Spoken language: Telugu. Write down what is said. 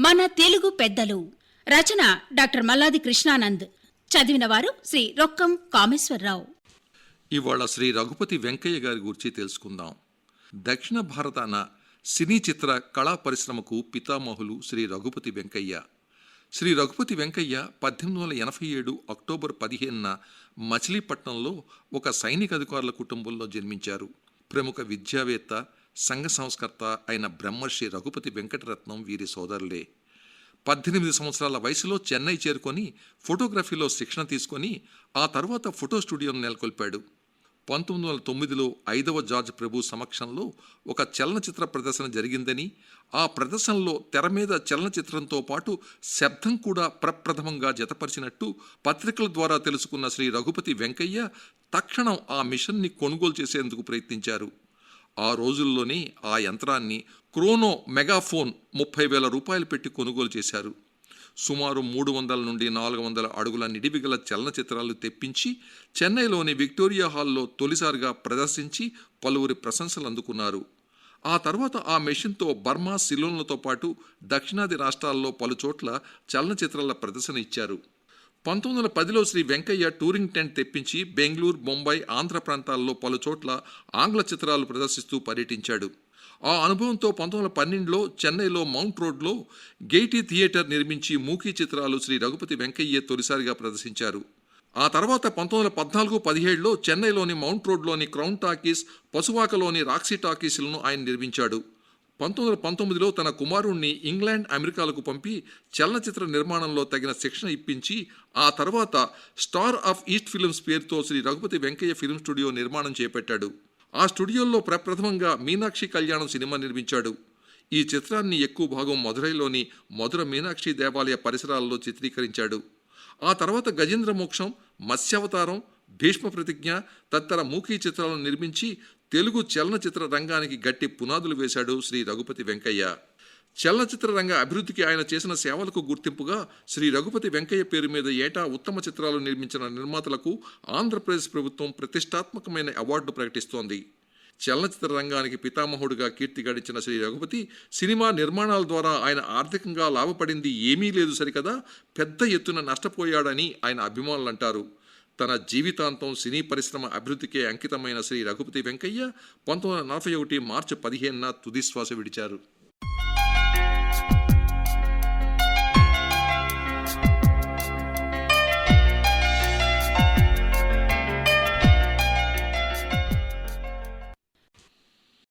మన తెలుగు పెద్దలు. రచన డాక్టర్ మల్లాది కృష్ణానంద్. చదివిన వారు శ్రీ రొక్కం కామేశ్వరరావు. ఇవాళ శ్రీ రఘుపతి వెంకయ్య గారి గురించి తెలుసుకుందాం. దక్షిణ భారతాన సినీ చిత్ర కళా పరిశ్రమకు పితామహులు శ్రీ రఘుపతి వెంకయ్య. శ్రీ రఘుపతి వెంకయ్య పద్దెనిమిది వందల ఎనభై ఏడు అక్టోబర్ పదిహేనున మచిలీపట్నంలో ఒక సైనిక అధికారుల కుటుంబంలో జన్మించారు. ప్రముఖ విద్యావేత్త సంఘ సంస్కర్త అయిన బ్రహ్మర్షి రఘుపతి వెంకటరత్నం వీరి సోదరులే. పద్దెనిమిది సంవత్సరాల వయసులో చెన్నై చేరుకొని ఫోటోగ్రఫీలో శిక్షణ తీసుకొని ఆ తర్వాత ఫోటో స్టూడియోను నెలకొల్పాడు. పంతొమ్మిది వందల తొమ్మిదిలో ఐదవ జార్జ్ ప్రభు సమక్షంలో ఒక చలనచిత్ర ప్రదర్శన జరిగిందని ఆ ప్రదర్శనలో తెర మీద చలనచిత్రంతో పాటు శబ్దం కూడా ప్రప్రథమంగా జతపరిచినట్టు పత్రికల ద్వారా తెలుసుకున్న శ్రీ రఘుపతి వెంకయ్య తక్షణం ఆ మిషన్ని కొనుగోలు చేసేందుకు ప్రయత్నించారు. ఆ రోజుల్లోనే ఆ యంత్రాన్ని క్రోనో మెగాఫోన్ ముప్పై వేల రూపాయలు పెట్టి కొనుగోలు చేశారు. సుమారు మూడు వందల నుండి నాలుగు వందల అడుగుల నిడివిగల చలనచిత్రాలు తెప్పించి చెన్నైలోని విక్టోరియా హాల్లో తొలిసారిగా ప్రదర్శించి పలువురి ప్రశంసలు అందుకున్నారు. ఆ తర్వాత ఆ మెషిన్తో బర్మా సిలోన్లతో పాటు దక్షిణాది రాష్ట్రాల్లో పలుచోట్ల చలనచిత్రాల ప్రదర్శన ఇచ్చారు. పంతొమ్మిది వందల పదిలో శ్రీ వెంకయ్య టూరింగ్ టెంట్ తెప్పించి బెంగళూరు బొంబాయి ఆంధ్ర ప్రాంతాల్లో పలు చోట్ల ఆంగ్ల చిత్రాలు ప్రదర్శిస్తూ పర్యటించాడు. ఆ అనుభవంతో పంతొమ్మిది వందల పన్నెండులో చెన్నైలో మౌంట్ రోడ్లో గెయిటీ థియేటర్ నిర్మించి మూకీ చిత్రాలు శ్రీ రఘుపతి వెంకయ్య తొలిసారిగా ప్రదర్శించారు. ఆ తర్వాత పంతొమ్మిది వందల పద్నాలుగు పదిహేడులో చెన్నైలోని మౌంట్ రోడ్లోని క్రౌన్ టాకీస్ పసువాకలోని రాక్సీ టాకీస్లను ఆయన నిర్మించాడు. పంతొమ్మిది వందల పంతొమ్మిదిలో తన కుమారుణ్ణి ఇంగ్లాండ్ అమెరికాలకు పంపి చలనచిత్ర నిర్మాణంలో తగిన శిక్షణ ఇప్పించి ఆ తర్వాత స్టార్ ఆఫ్ ఈస్ట్ ఫిల్మ్స్ పేరుతో శ్రీ రఘుపతి వెంకయ్య ఫిల్మ్ స్టూడియో నిర్మాణం చేపట్టాడు. ఆ స్టూడియోలో ప్రప్రథమంగా మీనాక్షి కళ్యాణం సినిమా నిర్మించాడు. ఈ చిత్రాన్ని ఎక్కువ భాగం మధురైలోని మధుర మీనాక్షి దేవాలయ పరిసరాల్లో చిత్రీకరించాడు. ఆ తర్వాత గజేంద్ర మోక్షం మత్స్యావతారం భీష్మ ప్రతిజ్ఞ తత్తర మూకీ చిత్రాలను నిర్మించి తెలుగు చలనచిత్ర రంగానికి గట్టి పునాదులు వేశాడు శ్రీ రఘుపతి వెంకయ్య. చలనచిత్ర రంగ అభివృద్ధికి ఆయన చేసిన సేవలకు గుర్తింపుగా శ్రీ రఘుపతి వెంకయ్య పేరు మీద ఏటా ఉత్తమ చిత్రాలు నిర్మించిన నిర్మాతలకు ఆంధ్రప్రదేశ్ ప్రభుత్వం ప్రతిష్టాత్మకమైన అవార్డు ప్రకటిస్తోంది. చలనచిత్ర రంగానికి పితామహుడుగా కీర్తి గడించిన శ్రీ రఘుపతి సినిమా నిర్మాణాల ద్వారా ఆయన ఆర్థికంగా లాభపడింది ఏమీ లేదు సరికదా పెద్ద ఎత్తున నష్టపోయాడని ఆయన అభిమానులు అంటారు తన జీవితాంతం సినీ పరిశ్రమ అభివృద్ధికే అంకితమైన శ్రీ రఘుపతి వెంకయ్య పంతొమ్మిది వందల నలభై ఒకటి మార్చి పదిహేనున తుదిశ్వాస విడిచారు.